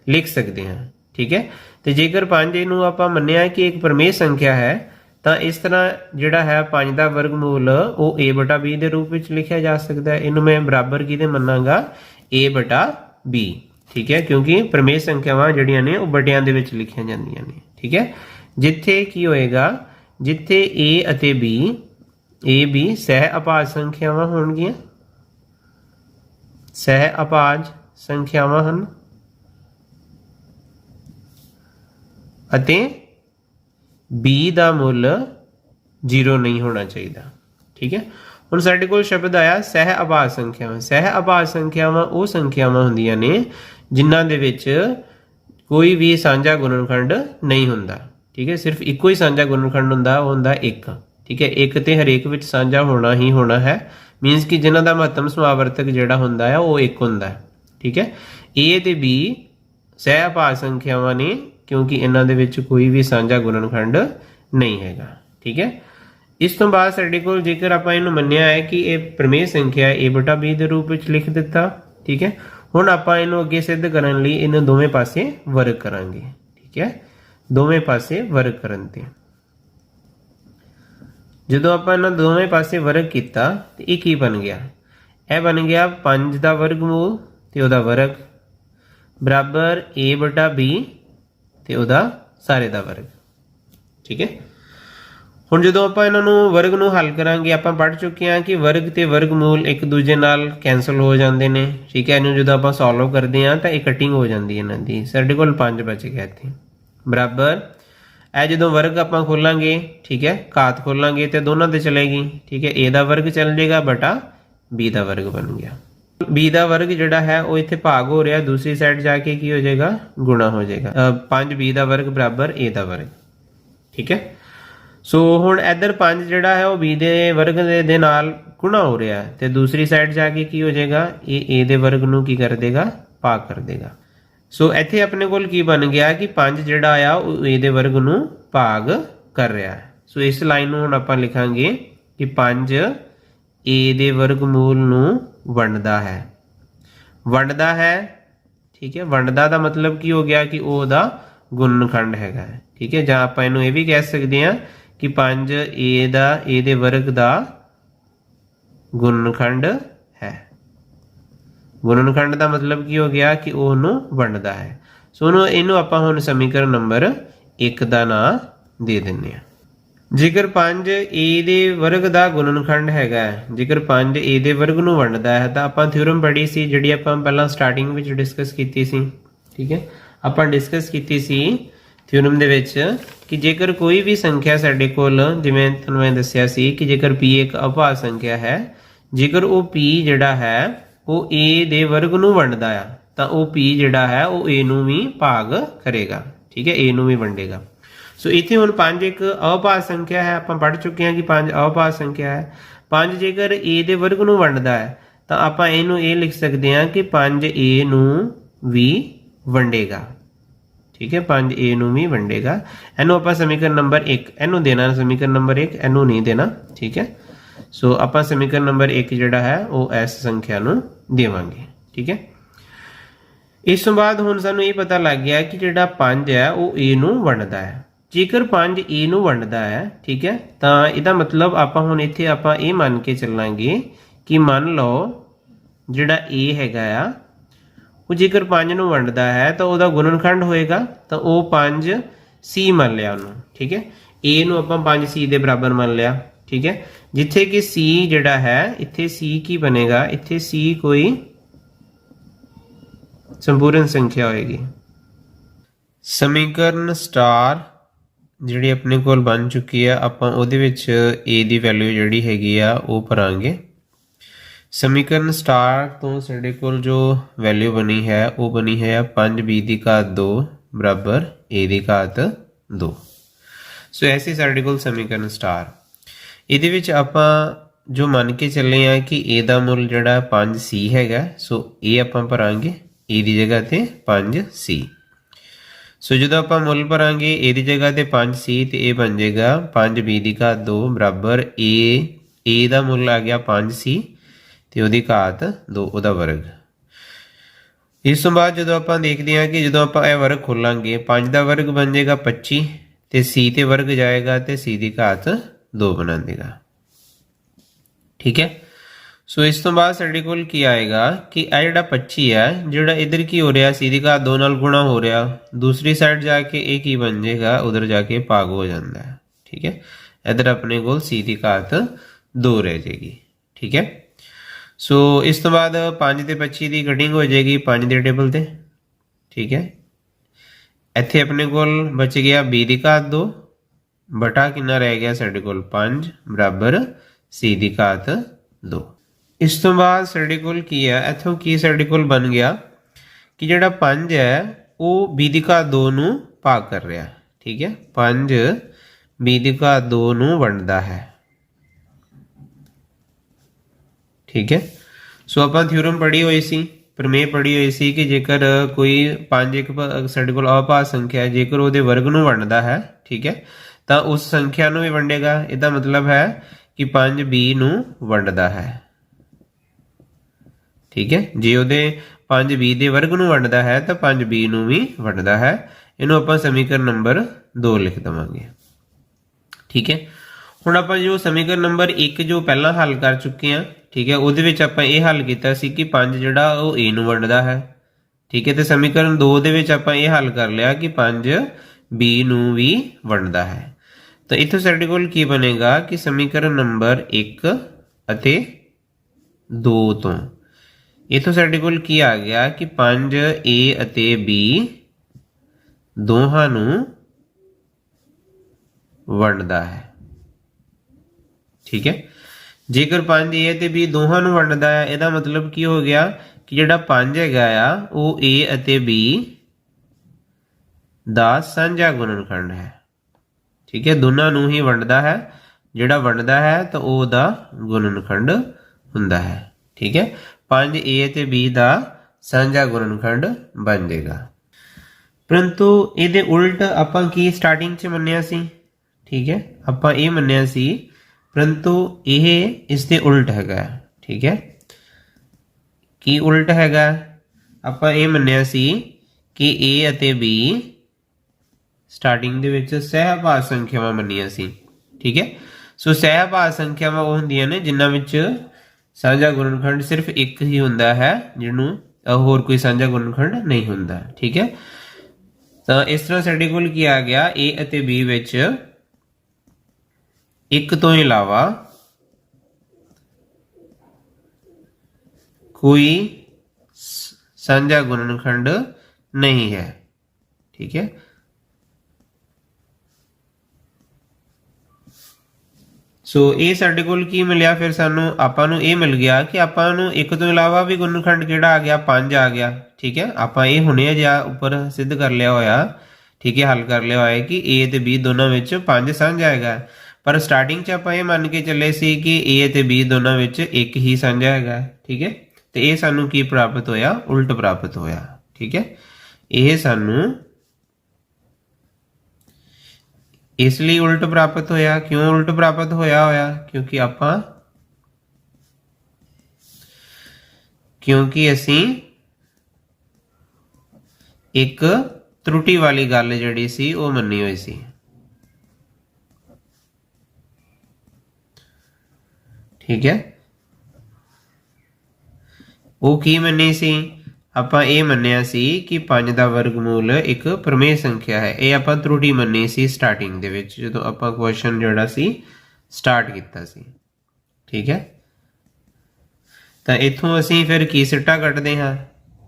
ਲਿਖ ਸਕਦੇ ਹਾਂ, ਠੀਕ ਹੈ? ਤੇ ਜੇਕਰ 5 ਨੂੰ ਆਪਾਂ ਮੰਨਿਆ ਕਿ ਇੱਕ ਪਰਮੇਸ਼ ਸੰਖਿਆ ਹੈ, ਤਾਂ ਇਸ ਤਰ੍ਹਾਂ ਜਿਹੜਾ ਹੈ 5 ਦਾ ਵਰਗਮੂਲ ਉਹ a/b ਦੇ ਰੂਪ ਵਿੱਚ ਲਿਖਿਆ ਜਾ ਸਕਦਾ ਹੈ। ਇਹਨੂੰ ਮੈਂ ਬਰਾਬਰ ਕਿਹਦੇ ਮੰਨਾਂਗਾ? A/b ਠੀਕ ਹੈ? ਕਿਉਂਕਿ ਪਰਮੇਸ਼ ਸੰਖਿਆਵਾਂ ਜਿਹੜੀਆਂ ਨੇ ਉਹ ਵੱਡਿਆਂ ਦੇ ਵਿੱਚ ਲਿਖੀਆਂ ਜਾਂਦੀਆਂ ਨੇ, ਠੀਕ ਹੈ? ਜਿੱਥੇ ਕੀ ਹੋਏਗਾ? ਜਿੱਥੇ a ਅਤੇ b, a, b ਸਹਿ ਅਪਾਜ ਸੰਖਿਆਵਾਂ ਹੋਣਗੀਆਂ। ਸਹਿ ਅਪਾਜ ਸੰਖਿਆਵਾਂ ਹਨ ਅਤੇ b ਦਾ ਮੁੱਲ 0 ਨਹੀਂ ਹੋਣਾ ਚਾਹੀਦਾ। ਠੀਕ ਹੈ? ਹੁਣ ਸਾਡੇ ਕੋਲ ਸ਼ਬਦ ਆਇਆ ਸਹਿ ਅਪਾਜ ਸੰਖਿਆਵਾਂ। ਸਹਿ ਅਪਾਜ ਸੰਖਿਆਵਾਂ ਉਹ ਸੰਖਿਆਵਾਂ ਹੁੰਦੀਆਂ ਨੇ ਜਿਨ੍ਹਾਂ ਦੇ ਵਿੱਚ ਕੋਈ ਵੀ ਸਾਂਝਾ ਗੁਣਨਖੰਡ ਨਹੀਂ ਹੁੰਦਾ। ਠੀਕ ਹੈ? ਸਿਰਫ ਇੱਕੋ ਹੀ ਸਾਂਝਾ ਗੁਣਨਖੰਡ ਹੁੰਦਾ, ਉਹ ਹੁੰਦਾ 1 ਠੀਕ ਹੈ? ਇੱਕ ਤੇ ਹਰੇਕ ਵਿੱਚ ਸਾਂਝਾ ਹੋਣਾ ਹੀ ਹੋਣਾ ਹੈ। ਮੀਨਸ ਕਿ ਜਿਨ੍ਹਾਂ ਦਾ ਮਹੱਤਮ ਸਮਾਵਰਤਕ ਜਿਹੜਾ ਹੁੰਦਾ ਹੈ, ਉਹ ਇੱਕ ਹੁੰਦਾ ਹੈ। ਠੀਕ ਹੈ? A ਤੇ b ਸਹਿ ਅਪਾਜ ਸੰਖਿਆਵਾਂ ਨੇ, ਕਿਉਂਕਿ ਇਹਨਾਂ ਦੇ ਵਿੱਚ ਕੋਈ ਵੀ ਸਾਂਝਾ ਗੁਣਨਖੰਡ ਨਹੀਂ ਹੈਗਾ। ਠੀਕ ਹੈ? ਇਸ ਤੋਂ ਬਾਅਦ ਸਾਡੇ ਕੋਲ ਜੇਕਰ ਆਪਾਂ ਇਹਨੂੰ ਮੰਨਿਆ ਹੈ ਕਿ ਇਹ ਪਰਮੇय ਸੰਖਿਆ ਹੈ a ਬਟਾ b ਦੇ ਰੂਪ ਵਿੱਚ ਲਿਖ ਦਿੱਤਾ, ਠੀਕ ਹੈ? ਹੁਣ ਆਪਾਂ ਇਹਨੂੰ ਅੱਗੇ ਸਿੱਧ ਕਰਨ ਲਈ ਇਹਨਾਂ ਦੋਵੇਂ ਪਾਸੇ ਵਰਕ ਕਰਾਂਗੇ। ਠੀਕ ਹੈ? ਦੋਵੇਂ ਪਾਸੇ ਵਰਕ ਕਰਨ ਤੇ। ਜਦੋਂ ਆਪਾਂ ਇਹਨਾਂ ਦੋਵੇਂ ਪਾਸੇ ਵਰਗ ਕੀਤਾ, ਤੇ ਇਹ ਕੀ ਬਣ ਗਿਆ? ਇਹ ਬਣ ਗਿਆ 5 ਦਾ ਵਰਗਮੂਲ ਤੇ ਉਹਦਾ ਵਰਗ। ਬਰਾਬਰ a ਬਟਾ b ਤੇ ਉਹਦਾ ਸਾਰੇ ਦਾ ਵਰਗ। ਠੀਕ ਹੈ? ਹੁਣ ਜਦੋਂ ਆਪਾਂ ਇਹਨਾਂ ਨੂੰ ਵਰਗ ਨੂੰ ਹੱਲ ਕਰਾਂਗੇ, ਆਪਾਂ ਪੜ੍ਹ ਚੁੱਕੇ ਹਾਂ ਕਿ ਵਰਗ ਤੇ ਵਰਗਮੂਲ ਇੱਕ ਦੂਜੇ ਨਾਲ ਕੈਨਸਲ ਹੋ ਜਾਂਦੇ ਨੇ। ਠੀਕ ਹੈ? ਇਹਨੂੰ ਜਦੋਂ ਆਪਾਂ ਸੋਲਵ ਕਰਦੇ ਹਾਂ, ਤਾਂ ਇਹ ਕਟਿੰਗ ਹੋ ਜਾਂਦੀ ਹੈ ਇਹਨਾਂ ਦੀ। ਸਾਡੇ ਕੋਲ 5 ਬਚ ਗਿਆ ਇੱਥੇ। ਬਰਾਬਰ ਇਹ ਜਦੋਂ ਵਰਗ ਆਪਾਂ ਖੋਲਾਂਗੇ, ਠੀਕ ਹੈ, ਘਾਤ ਖੋਲਾਂਗੇ ਤੇ ਦੋਨਾਂ ਤੇ ਚਲੇਗੀ, ਠੀਕ ਹੈ, a ਦਾ ਵਰਗ ਚੱਲ ਜਾਏਗਾ, ਬਟਾ b ਦਾ ਵਰਗ ਬਣ ਗਿਆ। B ਦਾ ਵਰਗ ਜਿਹੜਾ ਹੈ, ਉਹ ਇੱਥੇ ਭਾਗ ਹੋ ਰਿਹਾ, ਦੂਸਰੀ ਸਾਈਡ ਜਾ ਕੇ ਕੀ ਹੋ ਜਾਏਗਾ, ਗੁਣਾ ਹੋ ਜਾਏਗਾ। 5b ਦਾ ਵਰਗ ਬਰਾਬਰ a ਦਾ ਵਰਗ, ਠੀਕ ਹੈ? ਸੋ ਹੁਣ ਇੱਧਰ 5 ਜਿਹੜਾ ਹੈ, ਉਹ b ਦੇ ਵਰਗ ਦੇ ਨਾਲ ਗੁਣਾ ਹੋ ਰਿਹਾ ਹੈ ਤੇ ਦੂਸਰੀ ਸਾਈਡ ਜਾ ਕੇ ਕੀ ਹੋ ਜਾਏਗਾ, ਇਹ a ਦੇ ਵਰਗ ਨੂੰ ਕੀ ਕਰ ਦੇਗਾ, ਭਾਗ ਕਰ ਦੇਗਾ। ਸੋ ਇੱਥੇ ਆਪਣੇ ਕੋਲ ਕੀ ਬਣ ਗਿਆ ਕਿ 5 ਜਿਹੜਾ ਆ, ਉਹ a ਦੇ ਵਰਗ ਨੂੰ ਭਾਗ ਕਰ ਰਿਹਾ ਹੈ। ਸੋ ਇਸ ਲਾਈਨ ਨੂੰ ਹੁਣ ਆਪਾਂ ਲਿਖਾਂਗੇ ਕਿ 5 a ਦੇ ਵਰਗਮੂਲ ਨੂੰ ਵੰਡਦਾ ਹੈ। ਵੰਡਦਾ ਹੈ, ਠੀਕ ਹੈ, ਵੰਡਦਾ ਦਾ ਮਤਲਬ ਕੀ ਹੋ ਗਿਆ ਕਿ ਉਹ ਉਹਦਾ ਗੁਣਨਖੰਡ ਹੈਗਾ ਠੀਕ ਹੈ, ਜਾਂ ਆਪਾਂ ਇਹਨੂੰ ਇਹ ਵੀ ਕਹਿ ਸਕਦੇ ਹਾਂ ਕਿ 5 a ਦਾ a ਦੇ ਵਰਗ ਦਾ ਗੁਣਨਖੰਡ ਗੁਣਨਖੰਡ ਦਾ ਮਤਲਬ ਕੀ ਹੋ ਗਿਆ ਕਿ ਉਹ ਉਹਨੂੰ ਵੰਡਦਾ ਹੈ। ਸੋ ਉਹਨੂੰ ਇਹਨੂੰ ਆਪਾਂ ਹੁਣ ਸਮੀਕਰਨ ਨੰਬਰ 1 ਦਾ ਨਾਂ ਦੇ ਦਿੰਨੇ ਆ ਜੇਕਰ 5 a ਦੇ ਵਰਗ ਦਾ ਗੁਣਨਖੰਡ ਹੈਗਾ ਜੇਕਰ 5 a ਦੇ ਵਰਗ ਨੂੰ ਵੰਡਦਾ ਹੈ, ਤਾਂ ਆਪਾਂ ਥਿਉਰਮ ਪੜ੍ਹੀ ਸੀ, ਜਿਹੜੀ ਆਪਾਂ ਪਹਿਲਾਂ ਸਟਾਰਟਿੰਗ ਵਿੱਚ ਡਿਸਕਸ ਕੀਤੀ ਸੀ। ਠੀਕ ਹੈ? ਆਪਾਂ ਡਿਸਕਸ ਕੀਤੀ ਸੀ ਥਿਉਰਮ ਦੇ ਵਿੱਚ ਕਿ ਜੇਕਰ ਕੋਈ ਵੀ ਸੰਖਿਆ ਸਾਡੇ ਕੋਲ, ਜਿਵੇਂ ਤੁਹਾਨੂੰ ਮੈਂ ਦੱਸਿਆ ਸੀ ਕਿ ਜੇਕਰ p ਇੱਕ ਅਭਾਜ ਸੰਖਿਆ ਹੈ, ਜੇਕਰ ਉਹ p ਜਿਹੜਾ ਹੈ ਉਹ a ਦੇ ਵਰਗ ਨੂੰ ਵੰਡਦਾ ਆ, ਤਾਂ ਉਹ p ਜਿਹੜਾ ਹੈ, ਉਹ a ਨੂੰ ਵੀ ਭਾਗ ਕਰੇਗਾ। ਠੀਕ ਹੈ, a ਨੂੰ ਵੀ ਵੰਡੇਗਾ। ਸੋ ਇੱਥੇ ਹੁਣ 5 ਇੱਕ ਅਭਾਜ ਸੰਖਿਆ ਹੈ, ਆਪਾਂ ਪੜ੍ਹ ਚੁੱਕੇ ਹਾਂ ਕਿ 5 ਅਭਾਜ ਸੰਖਿਆ ਹੈ। 5 ਜੇਕਰ a ਦੇ ਵਰਗ ਨੂੰ ਵੰਡਦਾ ਹੈ, ਤਾਂ ਆਪਾਂ ਇਹਨੂੰ ਇਹ ਲਿਖ ਸਕਦੇ ਹਾਂ ਕਿ 5a ਨੂੰ ਵੀ ਵੰਡੇਗਾ। ਠੀਕ ਹੈ 5a ਨੂੰ ਵੀ ਵੰਡੇਗਾ। ਇਹਨੂੰ ਆਪਾਂ ਸਮੀਕਰਨ ਨੰਬਰ 1 ਇਹਨੂੰ ਦੇਣਾ ਸਮੀਕਰਨ ਨੰਬਰ 1 ਇਹਨੂੰ ਨਹੀਂ ਦੇਣਾ। ਠੀਕ ਹੈ ਸੋ ਆਪਾਂ ਸਮੀਕਰਨ ਨੰਬਰ 1 ਜਿਹੜਾ ਹੈ, ਉਹ ਇਸ ਸੰਖਿਆ ਨੂੰ ਦੇਵਾਂਗੇ, ਠੀਕ ਹੈ? ਇਸ ਤੋਂ ਬਾਅਦ ਹੁਣ ਸਾਨੂੰ ਇਹ ਪਤਾ ਲੱਗ ਗਿਆ ਕਿ ਜਿਹੜਾ 5 ਹੈ, ਉਹ a ਨੂੰ ਵੰਡਦਾ ਹੈ। ਜੇਕਰ 5 a ਨੂੰ ਵੰਡਦਾ ਹੈ, ਠੀਕ ਹੈ, ਤਾਂ ਇਹਦਾ ਮਤਲਬ ਆਪਾਂ ਹੁਣ ਇੱਥੇ ਆਪਾਂ ਇਹ ਮੰਨ ਕੇ ਚੱਲਾਂਗੇ ਕਿ ਮੰਨ ਲਓ ਜਿਹੜਾ a ਹੈਗਾ ਆ, ਉਹ ਜੇਕਰ 5 ਨੂੰ ਵੰਡਦਾ ਹੈ, ਤਾਂ ਉਹਦਾ ਗੁਣਨਖੰਡ ਹੋਏਗਾ, ਤਾਂ ਉਹ 5 c ਮੰਨ ਲਿਆ ਉਹਨੂੰ, ਠੀਕ ਹੈ? A ਨੂੰ ਆਪਾਂ 5 c ਦੇ ਬਰਾਬਰ ਮੰਨ ਲਿਆ, ਠੀਕ ਹੈ? ਜਿੱਥੇ ਕਿ c ਜਿਹੜਾ ਹੈ, ਇੱਥੇ c ਕੀ ਬਣੇਗਾ? ਇੱਥੇ c ਕੋਈ ਸੰਪੂਰਨ ਸੰਖਿਆ ਹੋਏਗੀ। ਸਮੀਕਰਨ ਸਟਾਰ ਜਿਹੜੀ ਆਪਣੇ ਕੋਲ ਬਣ ਚੁੱਕੀ ਆ, ਆਪਾਂ ਉਹਦੇ ਵਿੱਚ a ਦੀ ਵੈਲਿਊ ਜਿਹੜੀ ਹੈਗੀ ਆ, ਉਹ ਭਰਾਂਗੇ। ਸਮੀਕਰਨ ਸਟਾਰ ਤੋਂ ਸਾਡੇ ਕੋਲ ਜੋ ਵੈਲਿਊ ਬਣੀ ਹੈ, ਉਹ ਬਣੀ ਹੈ 5b ਦੀ ਘਾਤ 2 ਬਰਾਬਰ a ਦੀ ਘਾਤ 2 ਸੋ ਐਸੀ ਸਾਡੇ ਕੋਲ ਸਮੀਕਰਨ ਸਟਾਰ। ਇਹਦੇ ਵਿੱਚ ਆਪਾਂ ਜੋ ਮੰਨ ਕੇ ਚੱਲੇ ਆ ਕਿ a ਦਾ ਮੁੱਲ ਜਿਹੜਾ 5c ਹੈਗਾ, ਸੋ ਇਹ ਆਪਾਂ ਭਰਾਂਗੇ a ਦੀ ਜਗ੍ਹਾ ਤੇ 5c ਸੋ ਜਦੋਂ ਆਪਾਂ ਮੁੱਲ ਭਰਾਂਗੇ a ਦੀ ਜਗ੍ਹਾ ਤੇ 5c ਤੇ ਇਹ ਬਣ ਜਾਏਗਾ 5b ਦੀ ਘਾਤ 2 ਬਰਾਬਰ a a ਦਾ ਮੁੱਲ ਆ ਗਿਆ 5c ਤੇ ਉਹਦੀ ਘਾਤ 2 ਉਹਦਾ ਵਰਗ। ਇਸ ਤੋਂ ਬਾਅਦ ਜਦੋਂ ਆਪਾਂ ਦੇਖਦੇ ਹਾਂ ਕਿ ਜਦੋਂ ਆਪਾਂ ਇਹ ਵਰਗ ਖੋਲਾਂਗੇ 5 ਦਾ ਵਰਗ ਬਣ ਜਾਏਗਾ 25 ਤੇ c ਤੇ ਵਰਗ ਜਾਏਗਾ ਤੇ c ਦੀ ਘਾਤ 2 ਬਣਾ ਦੇਗਾ ਠੀਕ ਹੈ ਸੋ ਇਸ ਤੋਂ ਬਾਅਦ ਸਾਡੇ ਕੋਲ ਕੀ ਆਏਗਾ ਕਿ ਇਹ ਜਿਹੜਾ 25 ਹੈ ਜਿਹੜਾ ਇਧਰ ਕੀ ਹੋ ਰਿਹਾ c ਦੀ ਘਾਤ 2 ਨਾਲ ਗੁਣਾ ਹੋ ਰਿਹਾ ਦੂਸਰੀ ਸਾਈਡ ਜਾ ਕੇ ਇਹ ਕੀ ਬਣ ਜਾਏਗਾ ਉਧਰ ਜਾ ਕੇ ਭਾਗ ਹੋ ਜਾਂਦਾ ਹੈ ਠੀਕ ਹੈ ਇਧਰ ਆਪਣੇ ਕੋਲ c ਦੀ ਘਾਤ 2 ਰਹਿ ਜਾਏਗੀ ਠੀਕ ਹੈ ਸੋ ਇਸ ਤੋਂ ਬਾਅਦ 5 ਤੇ 25 ਦੀ ਕਟਿੰਗ ਹੋ ਜਾਏਗੀ 5 ਦੇ ਟੇਬਲ ਤੇ ਠੀਕ ਹੈ ਇੱਥੇ ਆਪਣੇ ਕੋਲ ਬਚ ਗਿਆ b ਦੀ ਘਾਤ 2 ਬਟਾ ਕਿੰਨਾ ਰਹਿ ਗਿਆ ਸਾਡੇ ਕੋਲ? 5 ਬਰਾਬਰ। c ਦੀ ਘਾਤ 2 ਇਸ ਤੋਂ ਬਾਅਦ ਸਾਡੇ ਕੋਲ ਕੀ ਹੈ? ਇੱਥੋਂ ਕੀ ਸਾਡੇ ਕੋਲ ਬਣ ਗਿਆ? ਕਿ ਜਿਹੜਾ 5 ਹੈ, ਉਹ b ਦੀ ਘਾਤ 2 ਨੂੰ ਭਾਗ ਕਰ ਰਿਹਾ। ਠੀਕ ਹੈ? 5 b ਦੀ ਘਾਤ 2 ਨੂੰ ਵੰਡਦਾ ਹੈ। ਠੀਕ ਹੈ? ਸੋ ਆਪਾਂ ਥਿਉਰਮ ਪੜ੍ਹੀ ਹੋਈ ਸੀ। ਪ੍ਰਮੇय ਪੜ੍ਹੀ ਹੋਈ ਸੀ ਕਿ ਜੇਕਰ ਕੋਈ 5 ਇੱਕ ਸਾਡੇ ਕੋਲ ਅਪਾ ਸੰਖਿਆ ਜੇਕਰ ਉਹਦੇ ਵਰਗ ਨੂੰ ਵੰਡਦਾ ਹੈ, ਠੀਕ ਹੈ? ਤਾਂ ਉਸ ਸੰਖਿਆ ਨੂੰ ਵੀ ਵੰਡੇਗਾ। ਇਹਦਾ ਮਤਲਬ ਹੈ ਕਿ 5 b ਨੂੰ ਵੰਡਦਾ ਹੈ। ਠੀਕ ਹੈ? ਜੇ ਉਹਦੇ 5 b ਦੇ ਵਰਗ ਨੂੰ ਵੰਡਦਾ ਹੈ, ਤਾਂ 5 b ਨੂੰ ਵੀ ਵੰਡਦਾ ਹੈ। ਇਹਨੂੰ ਆਪਾਂ ਸਮੀਕਰਨ ਨੰਬਰ 2 ਲਿਖ ਦਵਾਂਗੇ। ਠੀਕ ਹੈ? ਹੁਣ ਆਪਾਂ ਜੋ ਸਮੀਕਰਨ ਨੰਬਰ 1 ਜੋ ਪਹਿਲਾਂ ਹੱਲ ਕਰ ਚੁੱਕੇ ਹਾਂ, ਠੀਕ ਹੈ, ਉਹਦੇ ਵਿੱਚ ਆਪਾਂ ਇਹ ਹੱਲ ਕੀਤਾ ਸੀ ਕਿ 5 ਜਿਹੜਾ ਉਹ a ਨੂੰ ਵੰਡਦਾ ਹੈ। ਠੀਕ ਹੈ, ਤੇ ਸਮੀਕਰਨ 2 ਦੇ ਵਿੱਚ ਆਪਾਂ ਇਹ ਹੱਲ ਕਰ ਲਿਆ ਕਿ 5 b ਨੂੰ ਵੀ ਵੰਡਦਾ ਹੈ। ਤਾਂ ਇੱਥੋਂ ਸਾਡੇ ਕੋਲ ਕੀ ਬਣੇਗਾ ਕਿ ਸਮੀਕਰਨ ਨੰਬਰ 1 ਅਤੇ 2 ਤੋਂ। ਇੱਥੋਂ ਸਾਡੇ ਕੋਲ ਕੀ ਆ ਗਿਆ ਕਿ 5a ਅਤੇ b ਦੋਹਾਂ ਨੂੰ ਵੰਡਦਾ ਹੈ। ਠੀਕ ਹੈ? ਜੇਕਰ 5a ਅਤੇ b ਦੋਹਾਂ ਨੂੰ ਵੰਡਦਾ ਹੈ, ਇਹਦਾ ਮਤਲਬ ਕੀ ਹੋ ਗਿਆ ਕਿ ਜਿਹੜਾ 5 ਹੈਗਾ ਆ, ਉਹ a ਅਤੇ b ਦਾ ਸਾਂਝਾ ਗੁਣਨਖੰਡ ਹੈ। ਠੀਕ ਹੈ, ਦੋਨਾਂ ਨੂੰ ਹੀ ਵੰਡਦਾ ਹੈ। ਜਿਹੜਾ ਵੰਡਦਾ ਹੈ ਤਾਂ ਉਹ ਦਾ ਗੁਣਨਖੰਡ ਹੁੰਦਾ ਹੈ। ਠੀਕ ਹੈ 5a ਅਤੇ b ਦਾ ਸਾਂਝਾ ਗੁਣਨਖੰਡ ਬਣ ਜਾਏਗਾ। ਪਰੰਤੂ ਇਹਦੇ ਉਲਟ ਆਪਾਂ ਕੀ ਸਟਾਰਟਿੰਗ 'ਚ ਮੰਨਿਆ ਸੀ? ਠੀਕ ਹੈ, ਆਪਾਂ ਇਹ ਮੰਨਿਆ ਸੀ, ਪਰੰਤੂ ਇਹ ਇਸ ਦੇ ਉਲਟ ਹੈਗਾ ਠੀਕ ਹੈ, ਕੀ ਉਲਟ ਹੈਗਾ? ਆਪਾਂ ਇਹ ਮੰਨਿਆ ਸੀ ਕਿ a ਅਤੇ b ਸਟਾਰਟਿੰਗ ਦੇ ਵਿੱਚ ਸਹਿਭਾਜ ਸੰਖਿਆਵਾਂ ਮੰਨੀਆਂ ਸੀ, ਠੀਕ ਹੈ? ਸੋ ਸਹਿਭਾਜ ਸੰਖਿਆਵਾਂ ਉਹ ਹੁੰਦੀਆਂ ਨੇ ਜਿਨ੍ਹਾਂ ਵਿੱਚ ਸਾਂਝਾ ਗੁਣਨਖੰਡ ਸਿਰਫ ਇੱਕ ਹੀ ਹੁੰਦਾ ਹੈ, ਜਿਹਨੂੰ ਹੋਰ ਕੋਈ ਸਾਂਝਾ ਗੁਣਨਖੰਡ ਨਹੀਂ ਹੁੰਦਾ, ਠੀਕ ਹੈ? ਤਾਂ ਇਸ ਤਰ੍ਹਾਂ ਸਾਡੇ ਕੋਲ ਕੀ ਆ ਗਿਆ? A ਅਤੇ b ਵਿੱਚ ਇੱਕ ਤੋਂ ਇਲਾਵਾ ਕੋਈ ਸਾਂਝਾ ਗੁਣਨਖੰਡ ਨਹੀਂ ਹੈ, ਠੀਕ ਹੈ? ਸੋ ਇਹ ਸਾਡੇ ਕੋਲ ਕੀ ਮਿਲਿਆ? ਫਿਰ ਸਾਨੂੰ, ਆਪਾਂ ਨੂੰ ਇਹ ਮਿਲ ਗਿਆ ਕਿ ਆਪਾਂ ਨੂੰ ਇੱਕ ਤੋਂ ਇਲਾਵਾ ਵੀ ਗੁਣਨਖੰਡ ਕਿਹੜਾ ਆ ਗਿਆ? 5 ਆ ਗਿਆ। ਠੀਕ ਹੈ? ਆਪਾਂ ਇਹ ਹੁਣੇ ਜਿਹਾ ਉੱਪਰ ਸਿੱਧ ਕਰ ਲਿਆ ਹੋਇਆ। ਠੀਕ ਹੈ? ਹੱਲ ਕਰ ਲਿਆ ਹੋਇਆ ਕਿ a ਤੇ b ਦੋਨਾਂ ਵਿੱਚ 5 ਸਾਂਝਾ ਹੈਗਾ ਪਰ ਸਟਾਰਟਿੰਗ 'ਚ ਆਪਾਂ ਇਹ ਮੰਨ ਕੇ ਚੱਲੇ ਸੀ ਕਿ a ਤੇ b ਦੋਨਾਂ ਵਿੱਚ ਇੱਕ ਹੀ ਸਾਂਝਾ ਹੈਗਾ ਠੀਕ ਹੈ? ਤੇ ਇਹ ਸਾਨੂੰ ਕੀ ਪ੍ਰਾਪਤ ਹੋਇਆ? ਉਲਟ ਪ੍ਰਾਪਤ ਹੋਇਆ। ਠੀਕ ਹੈ? ਇਹ ਸਾਨੂੰ ਇਸ ਲਈ ਉਲਟ ਪ੍ਰਾਪਤ ਹੋਇਆ ਕਿਉਂ ਉਲਟ ਪ੍ਰਾਪਤ ਹੋਇਆ ਹੋਇਆ ਕਿਉਂਕਿ ਆਪਾਂ ਕਿਉਂਕਿ ਅਸੀਂ ਇੱਕ ਤਰੁੱਟੀ ਵਾਲੀ ਗੱਲ ਜਿਹੜੀ ਸੀ ਉਹ ਮੰਨੀ ਹੋਈ ਸੀ ਠੀਕ ਹੈ ਉਹ ਕੀ ਮੰਨੀ ਸੀ ਆਪਾਂ ਇਹ ਮੰਨਿਆ ਸੀ ਕਿ 5 ਦਾ ਵਰਗਮੂਲ ਇੱਕ ਪ੍ਰਮੇਯ ਸੰਖਿਆ ਹੈ। ਇਹ ਆਪਾਂ ਤਰੁਟੀ ਮੰਨੀ ਸੀ ਸਟਾਰਟਿੰਗ ਦੇ ਵਿੱਚ, ਜਦੋਂ ਆਪਾਂ ਕੁਐਸਚਨ ਜਿਹੜਾ ਸੀ ਸਟਾਰਟ ਕੀਤਾ ਸੀ। ਠੀਕ ਹੈ? ਤਾਂ ਇੱਥੋਂ ਅਸੀਂ ਫਿਰ ਕੀ ਸਿੱਟਾ ਕੱਢਦੇ ਹਾਂ?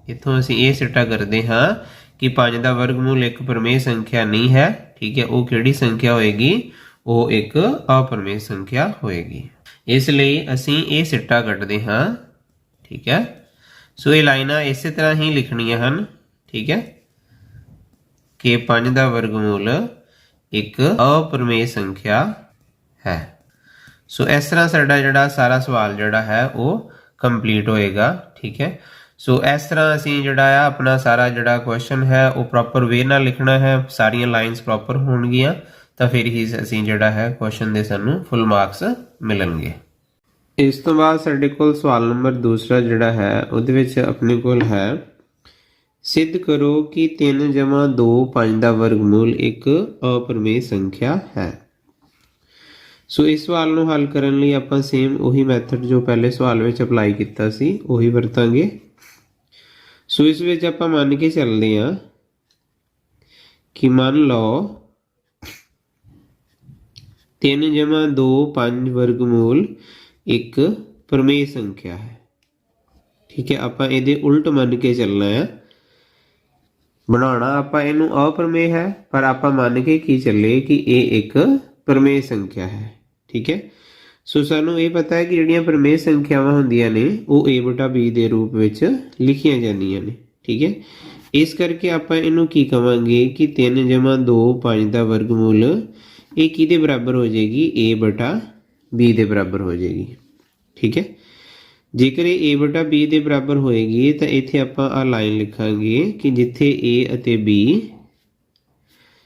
ਇੱਥੋਂ ਅਸੀਂ ਇਹ ਸਿੱਟਾ ਕਰਦੇ ਹਾਂ ਕਿ 5 ਦਾ ਵਰਗਮੂਲ ਇੱਕ ਪ੍ਰਮੇਯ ਸੰਖਿਆ ਨਹੀਂ ਹੈ। ਠੀਕ ਹੈ? ਉਹ ਕਿਹੜੀ ਸੰਖਿਆ ਹੋਏਗੀ? ਉਹ ਇੱਕ ਅਪਰਮੇਯ ਸੰਖਿਆ ਹੋਏਗੀ। ਇਸ ਲਈ ਅਸੀਂ ਇਹ ਸਿੱਟਾ ਕੱਢਦੇ ਹਾਂ। ਠੀਕ ਹੈ? ਸੋ ਇਹ ਲਾਈਨਾਂ ਇਸੇ ਤਰ੍ਹਾਂ ਹੀ ਲਿਖਣੀਆਂ ਹਨ, ਠੀਕ ਹੈ? ਕਿ 5 ਦਾ ਵਰਗਮੂਲ ਇੱਕ ਅਪਰਮੇਯ ਸੰਖਿਆ ਹੈ। ਸੋ ਇਸ ਤਰ੍ਹਾਂ ਸਾਡਾ ਜਿਹੜਾ ਸਾਰਾ ਸਵਾਲ ਜਿਹੜਾ ਹੈ ਉਹ ਕੰਪਲੀਟ ਹੋਏਗਾ, ਠੀਕ ਹੈ? ਸੋ ਇਸ ਤਰ੍ਹਾਂ ਅਸੀਂ ਜਿਹੜਾ ਆ ਆਪਣਾ ਸਾਰਾ ਜਿਹੜਾ ਕੁਐਸਚਨ ਹੈ ਉਹ ਪ੍ਰੋਪਰ ਵੇ ਨਾਲ ਲਿਖਣਾ ਹੈ, ਸਾਰੀਆਂ ਲਾਈਨਸ ਪ੍ਰੋਪਰ ਹੋਣਗੀਆਂ, ਤਾਂ ਫਿਰ ਹੀ ਅਸੀਂ ਜਿਹੜਾ ਹੈ ਕੁਐਸਚਨ ਦੇ ਸਾਨੂੰ ਫੁੱਲ ਮਾਰਕਸ ਮਿਲਣਗੇ। ਇਸ ਤੋਂ ਬਾਅਦ ਸਾਡੇ ਕੋਲ ਸਵਾਲ ਨੰਬਰ ਦੂਸਰਾ ਜਿਹੜਾ ਹੈ, ਉਹਦੇ ਵਿੱਚ ਆਪਣੇ ਕੋਲ ਹੈ, ਸਿੱਧ ਕਰੋ ਕਿ 3 2 5 ਦਾ ਵਰਗਮੂਲ ਇੱਕ ਅਪਰਮੇਯ ਸੰਖਿਆ ਹੈ। ਸੋ ਇਸ ਸਵਾਲ ਨੂੰ ਹੱਲ ਕਰਨ ਲਈ ਆਪਾਂ ਸੇਮ ਉਹੀ ਮੈਥਡ ਜੋ ਪਹਿਲੇ ਸਵਾਲ ਵਿੱਚ ਅਪਲਾਈ ਕੀਤਾ ਸੀ, ਉਹੀ ਵਰਤਾਂਗੇ। ਸੋ ਇਸ ਵਿੱਚ ਆਪਾਂ ਮੰਨ ਕੇ ਚੱਲਦੇ ਹਾਂ ਕਿ ਮੰਨ ਲਓ 3 2 5 ਵਰਗਮੂਲ ਇੱਕ ਪਰਮੇਯ ਸੰਖਿਆ ਹੈ। ਠੀਕ ਹੈ, ਆਪਾਂ ਇਹਦੇ ਉਲਟ ਮੰਨ ਕੇ ਚੱਲਣਾ ਹੈ। ਬਣਾਉਣਾ ਆਪਾਂ ਇਹਨੂੰ ਅਪਰਮੇਯ ਹੈ, ਪਰ ਆਪਾਂ ਮੰਨ ਕੇ ਕੀ ਚੱਲੇ ਕਿ ਇਹ ਇੱਕ ਪਰਮੇਯ ਸੰਖਿਆ ਹੈ। ਠੀਕ ਹੈ, ਸੋ ਸਾਨੂੰ ਇਹ ਪਤਾ ਹੈ ਕਿ ਜਿਹੜੀਆਂ ਪਰਮੇਯ ਸੰਖਿਆਵਾਂ ਹੁੰਦੀਆਂ ਨੇ, ਉਹ a b ਦੇ ਰੂਪ ਵਿੱਚ ਲਿਖੀਆਂ ਜਾਂਦੀਆਂ ਨੇ। ਠੀਕ ਹੈ, ਇਸ ਕਰਕੇ ਆਪਾਂ ਇਹਨੂੰ ਕੀ ਕਵਾਂਗੇ ਕਿ 3 2 5 ਦਾ ਵਰਗਮੂਲ, ਇਹ ਕਿਹਦੇ ਬਰਾਬਰ ਹੋ ਜਾਏਗੀ? A b ਦੇ ਬਰਾਬਰ ਹੋ ਜਾਏਗੀ। ਠੀਕ ਹੈ? ਜੇਕਰ ਇਹ a ਬਟਾ b ਦੇ ਬਰਾਬਰ ਹੋਏਗੀ, ਤਾਂ ਇੱਥੇ ਆਪਾਂ ਆ ਲਾਈਨ ਲਿਖਾਂਗੇ ਕਿ ਜਿੱਥੇ a ਅਤੇ b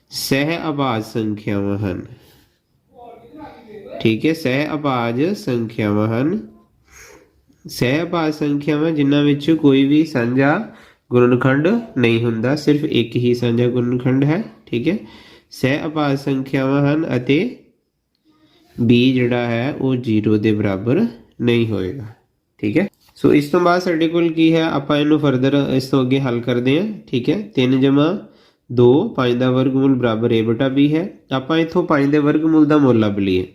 ਸਹਿ ਆਵਾਜ਼ ਸੰਖਿਆਵਾਂ ਹਨ। ਠੀਕ ਹੈ? ਸਹਿ ਆਵਾਜ਼ ਸੰਖਿਆਵਾਂ ਹਨ। ਸਹਿ ਆਵਾਜ਼ ਸੰਖਿਆਵਾਂ ਜਿਨ੍ਹਾਂ ਵਿੱਚ ਕੋਈ ਵੀ ਸਾਂਝਾ ਗੁਣਨਖੰਡ ਨਹੀਂ ਹੁੰਦਾ, ਸਿਰਫ ਇੱਕ ਹੀ ਸਾਂਝਾ ਗੁਣਨਖੰਡ ਹੈ। ਠੀਕ ਹੈ? ਸਹਿ ਆਵਾਜ਼ ਸੰਖਿਆਵਾਂ ਹਨ ਅਤੇ b ਜਿਹੜਾ ਹੈ, ਉਹ 0 ਦੇ ਬਰਾਬਰ ਨਹੀਂ ਹੋਏਗਾ। ਠੀਕ ਹੈ? ਸੋ ਇਸ ਤੋਂ ਬਾਅਦ ਸਾਡੇ ਕੋਲ ਕੀ ਹੈ? ਆਪਾਂ ਇਹਨੂੰ ਫਰਦਰ ਇਸ ਤੋਂ ਅੱਗੇ ਹੱਲ ਕਰਦੇ ਹਾਂ। ਠੀਕ ਹੈ? 3 ਜਮਾ 2 5 ਦਾ ਵਰਗਮੂਲ ਬਰਾਬਰ a ਬਟਾ b ਹੈ। ਆਪਾਂ ਇਥੋਂ 5 ਦੇ ਵਰਗਮੂਲ ਦਾ ਮੁੱਲ ਲੱਭ ਲਈਏ।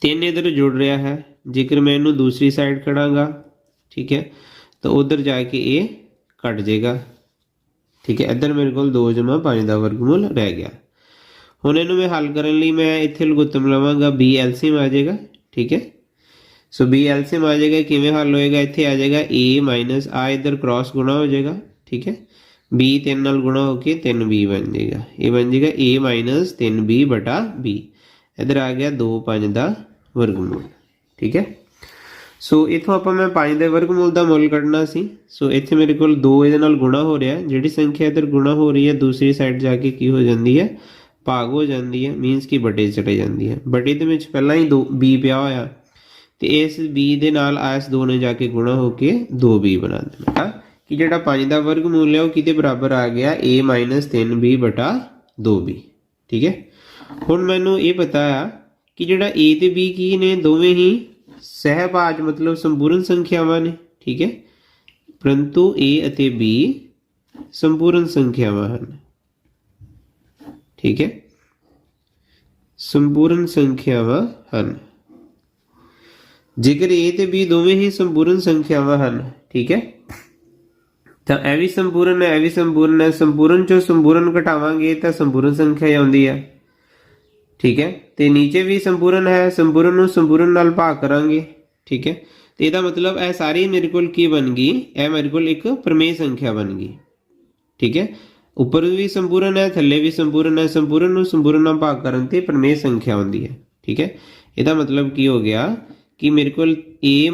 3 ਇਧਰ ਜੁੜ ਰਿਹਾ ਹੈ। ਜੇਕਰ ਮੈਂ ਇਹਨੂੰ ਦੂਸਰੀ ਸਾਈਡ ਕਰਾਂਗਾ ਠੀਕ ਹੈ? ਤਾਂ ਉਧਰ ਜਾ ਕੇ ਇਹ ਕੱਟ ਜਾਏਗਾ। ਠੀਕ ਹੈ? ਇੱਧਰ ਮੇਰੇ ਕੋਲ 2 ਜਮਾ 5 ਦਾ ਵਰਗਮੂਲ ਰਹਿ ਗਿਆ। ਹੁਣ ਇਹਨੂੰ ਮੈਂ ਹੱਲ ਕਰਨ ਲਈ ਮੈਂ ਇੱਥੇ ਲਗੁੱਤਮ ਲਵਾਂਗਾ b ਐਲਸੀਐਮ ਆ ਜਾਏਗਾ, ਠੀਕ ਹੈ? ਸੋ b ਐਲਸੀਐਮ ਆ ਜਾਏਗਾ ਕਿਵੇਂ ਹੱਲ ਹੋਏਗਾ? ਇੱਥੇ ਆ ਜਾਏਗਾ a ਆ ਇਧਰ ਕ੍ਰਾਸ ਗੁਣਾ ਹੋ ਜਾਏਗਾ, ਠੀਕ ਹੈ? B 3 ਨਾਲ ਗੁਣਾ ਹੋ ਕੇ 3b ਬਣ ਜਾਏਗਾ। ਇਹ ਬਣ ਜਾਏਗਾ a 3b ਬਟਾ b ਇਧਰ ਆ ਗਿਆ 2 5 ਦਾ ਵਰਗਮੂਲ, ਠੀਕ ਹੈ? ਸੋ ਇਥੋਂ ਆਪਾਂ ਮੈਂ 5 ਦੇ ਵਰਗਮੂਲ ਦਾ ਮੁੱਲ ਕੱਢਣਾ ਸੀ। ਸੋ ਇੱਥੇ ਮੇਰੇ ਕੋਲ 2 ਇਹਦੇ ਨਾਲ ਗੁਣਾ ਹੋ ਰਿਹਾ। ਜਿਹੜੀ ਸੰਖਿਆ ਇਧਰ ਗੁਣਾ ਹੋ ਰਹੀ ਹੈ, ਦੂਸਰੀ ਸਾਈਡ ਜਾ ਕੇ ਕੀ ਹੋ ਜਾਂਦੀ ਹੈ? ਭਾਗ ਹੋ ਜਾਂਦੀ ਹੈ ਮੀਨਸ ਕਿ ਬਟੇ ਚਲੇ ਜਾਂਦੀ ਹੈ। ਬਟੇ ਦੇ ਵਿੱਚ ਪਹਿਲਾਂ ਹੀ 2 b ਪਿਆ ਹੋਇਆ, ਤੇ ਇਸ b ਦੇ ਨਾਲ ਇਸ 2 ਨੇ ਜਾ ਕੇ ਗੁਣਾ ਹੋ ਕੇ 2b ਬਣਾ ਦੇਣਾ ਕਿ ਜਿਹੜਾ 5 ਦਾ ਵਰਗਮੂਲ ਹੈ, ਉਹ ਕਿਤੇ ਬਰਾਬਰ ਆ ਗਿਆ? a 3b 2b ਠੀਕ ਹੈ? ਹੁਣ ਮੈਨੂੰ ਇਹ ਪਤਾ ਆ ਕਿ ਜਿਹੜਾ a ਤੇ b ਕੀ ਨੇ, ਦੋਵੇਂ ਹੀ ਸਹਿਭਾਜ ਮਤਲਬ ਸੰਪੂਰਨ ਸੰਖਿਆਵਾਂ ਨੇ, ਠੀਕ ਹੈ? ਪਰੰਤੂ a ਅਤੇ b ਸੰਪੂਰਨ ਸੰਖਿਆਵਾਂ ਹਨ। ਠੀਕ ਹੈ ਸੰਪੂਰਨ ਸੰਖਿਆਵਾਂ ਹਨ ਜੇਕਰ a ਤੇ b ਦੋਵੇਂ ਹੀ ਸੰਪੂਰਨ ਸੰਖਿਆਵਾਂ ਹਨ ਠੀਕ ਹੈ ਤਾਂ ਇਹ ਵੀ ਸੰਪੂਰਨ ਹੈ ਇਹ ਵੀ ਸੰਪੂਰਨ ਹੈ ਸੰਪੂਰਨ ਚੋਂ ਸੰਪੂਰਨ ਘਟਾਵਾਂਗੇ ਤਾਂ ਸੰਪੂਰਨ ਸੰਖਿਆ ਹੀ ਆਉਂਦੀ ਹੈ ਠੀਕ ਹੈ ਤੇ ਨੀਚੇ ਵੀ ਸੰਪੂਰਨ ਹੈ ਸੰਪੂਰਨ ਨੂੰ ਸੰਪੂਰਨ ਨਾਲ ਭਾਗ ਕਰਾਂਗੇ ਠੀਕ ਹੈ ਤੇ ਇਹਦਾ ਮਤਲਬ ਇਹ ਸਾਰੀ ਮੇਰੇ ਕੋਲ ਕੀ ਬਣ ਗਈ ਇਹ ਮੇਰੇ ਕੋਲ ਇੱਕ ਪ੍ਰਮੇਯ ਸੰਖਿਆ ਬਣ ਗਈ ਠੀਕ ਹੈ ਉੱਪਰ ਵੀ ਸੰਪੂਰਨ ਹੈ, ਥੱਲੇ ਵੀ ਸੰਪੂਰਨ ਹੈ, ਸੰਪੂਰਨ ਨੂੰ ਸੰਪੂਰਨ ਨਾਲ ਭਾਗ ਕਰਨ ਤੇ ਪ੍ਰਮੇਯ ਸੰਖਿਆ ਆਉਂਦੀ ਹੈ, ਠੀਕ ਹੈ? ਇਹਦਾ ਮਤਲਬ ਕੀ ਹੋ ਗਿਆ ਕਿ ਮੇਰੇ ਕੋਲ a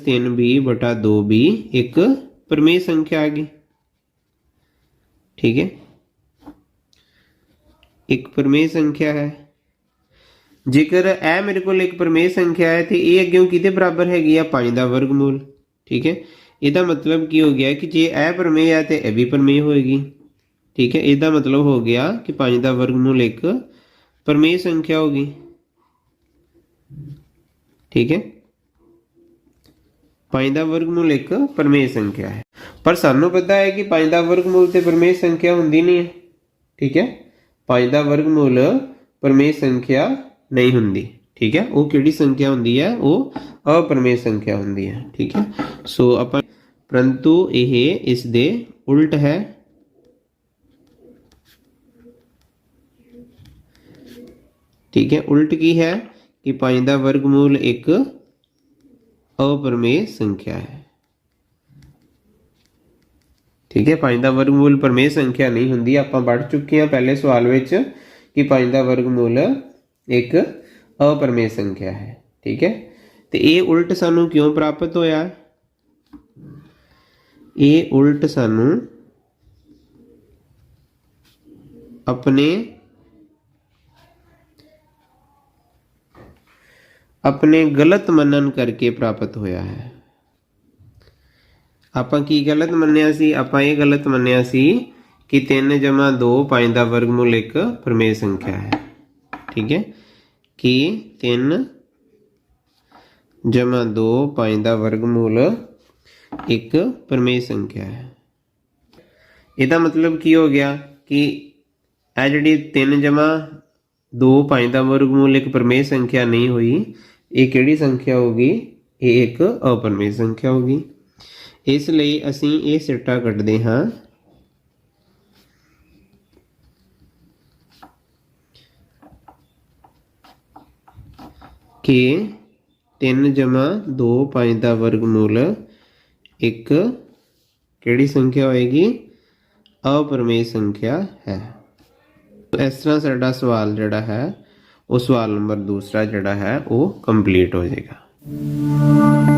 3b 2b ਇੱਕ ਪ੍ਰਮੇਯ ਸੰਖਿਆ ਆ ਗਈ ਠੀਕ ਹੈ? ਇੱਕ ਪ੍ਰਮੇਯ ਸੰਖਿਆ ਹੈ। ਜੇਕਰ ਇਹ ਮੇਰੇ ਕੋਲ ਇੱਕ ਪ੍ਰਮੇਯ ਸੰਖਿਆ ਹੈ ਤੇ ਇਹ ਅੱਗੇ ਕਿਹਦੇ ਬਰਾਬਰ ਹੈਗੀ ਆ? 5 ਦਾ ਵਰਗਮੂਲ, ਠੀਕ ਹੈ? ਇਹਦਾ ਮਤਲਬ ਕੀ ਹੋ ਗਿਆ ਕਿ ਜੇ ਇਹ ਪ੍ਰਮੇਯ ਹੈ ਤੇ ਇਹ ਵੀ ਪ੍ਰਮੇਯ ਹੋਏਗੀ। ਠੀਕ ਹੈ, ਇਹਦਾ ਮਤਲਬ ਹੋ ਗਿਆ ਕਿ 5 ਦਾ ਵਰਗਮੂਲ ਇੱਕ ਪ੍ਰਮੇਯ ਸੰਖਿਆ ਹੋਗੀ ਠੀਕ ਹੈ। 5 ਦਾ ਵਰਗਮੂਲ ਇੱਕ ਪ੍ਰਮੇਯ ਸੰਖਿਆ ਹੈ। ਪਰ ਸਾਨੂੰ ਪਤਾ ਹੈ ਕਿ 5 ਦਾ ਵਰਗਮੂਲ ਤੇ ਪ੍ਰਮੇਯ ਸੰਖਿਆ ਹੁੰਦੀ ਨਹੀਂ ਹੈ। ਠੀਕ ਹੈ। 5 ਦਾ ਵਰਗਮੂਲ ਪ੍ਰਮੇਯ ਸੰਖਿਆ ਨਹੀਂ ਹੁੰਦੀ। ਠੀਕ ਹੈ। ਉਹ ਕਿਹੜੀ ਸੰਖਿਆ ਹੁੰਦੀ ਹੈ? ਉਹ ਅਪਰਮੇਯ ਸੰਖਿਆ ਹੁੰਦੀ ਹੈ। ਠੀਕ ਹੈ। ਸੋ ਆਪਾਂ, ਪਰੰਤੂ ਇਹ ਇਸ ਦੇ ਉਲਟ ਹੈ। ਠੀਕ ਹੈ, ਉਲਟ ਕੀ ਹੈ ਕਿ 5 ਦਾ ਵਰਗਮੂਲ ਇੱਕ ਅਪਰਮੇਯ ਸੰਖਿਆ ਹੈ। ਠੀਕ ਹੈ 5 ਦਾ ਵਰਗਮੂਲ ਪਰਮੇਯ ਸੰਖਿਆ ਨਹੀਂ ਹੁੰਦੀ, ਆਪਾਂ ਪੜ੍ਹ ਚੁੱਕੇ ਹਾਂ ਪਹਿਲੇ ਸਵਾਲ ਵਿੱਚ ਕਿ 5 ਦਾ ਵਰਗਮੂਲ ਇੱਕ ਅਪਰਮੇਯ ਸੰਖਿਆ ਹੈ। ਠੀਕ ਹੈ, ਤੇ ਇਹ ਉਲਟ ਸਾਨੂੰ ਕਿਉਂ ਪ੍ਰਾਪਤ ਹੋਇਆ? ਇਹ ਉਲਟ ਸਾਨੂੰ ਆਪਣੇ ਆਪਣੇ ਗਲਤ ਮੰਨਣ ਕਰਕੇ ਪ੍ਰਾਪਤ ਹੋਇਆ ਹੈ। ਆਪਾਂ ਕੀ ਗਲਤ ਮੰਨਿਆ ਸੀ? ਆਪਾਂ ਇਹ ਗਲਤ ਮੰਨਿਆ ਸੀ ਕਿ 3 ਜਮਾ 2 5 ਦਾ ਵਰਗਮੂਲ ਇੱਕ ਪਰਮੇਯ ਸੰਖਿਆ ਹੈ। ਠੀਕ ਹੈ? ਕਿ 3 ਜਮਾ 2 5 ਦਾ ਵਰਗਮੂਲ ਇੱਕ ਪਰਮੇਯ ਸੰਖਿਆ ਹੈ। ਇਹਦਾ ਮਤਲਬ ਕੀ ਹੋ ਗਿਆ ਕਿ ਇਹ ਜਿਹੜੀ 3 ਜਮਾ 2 5 ਦਾ ਵਰਗਮੂਲ ਇੱਕ ਪਰਮੇਯ ਸੰਖਿਆ ਨਹੀਂ ਹੋਈ ਇਹ ਕਿਹੜੀ ਸੰਖਿਆ ਹੋਗੀ ਇਹ ਇੱਕ ਅਪਰਮੇਯ ਸੰਖਿਆ ਹੋਗੀ ਇਸ ਲਈ ਅਸੀਂ ਇਹ ਸਿੱਟਾ ਕੱਢਦੇ ਹਾਂ। ਕਿ 3 ਜਮਾ 2 5 ਦਾ ਵਰਗਮੂਲ ਇੱਕ ਕਿਹੜੀ ਸੰਖਿਆ ਹੋਏਗੀ? ਅਪਰਮੇਯ ਸੰਖਿਆ ਹੈ। ਇਸ ਤਰ੍ਹਾਂ ਸਾਡਾ ਸਵਾਲ ਜਿਹੜਾ ਹੈ ਉਹ ਸਵਾਲ ਨੰਬਰ ਦੂਸਰਾ ਜਿਹੜਾ ਹੈ ਉਹ ਕੰਪਲੀਟ ਹੋ ਜਾਏਗਾ।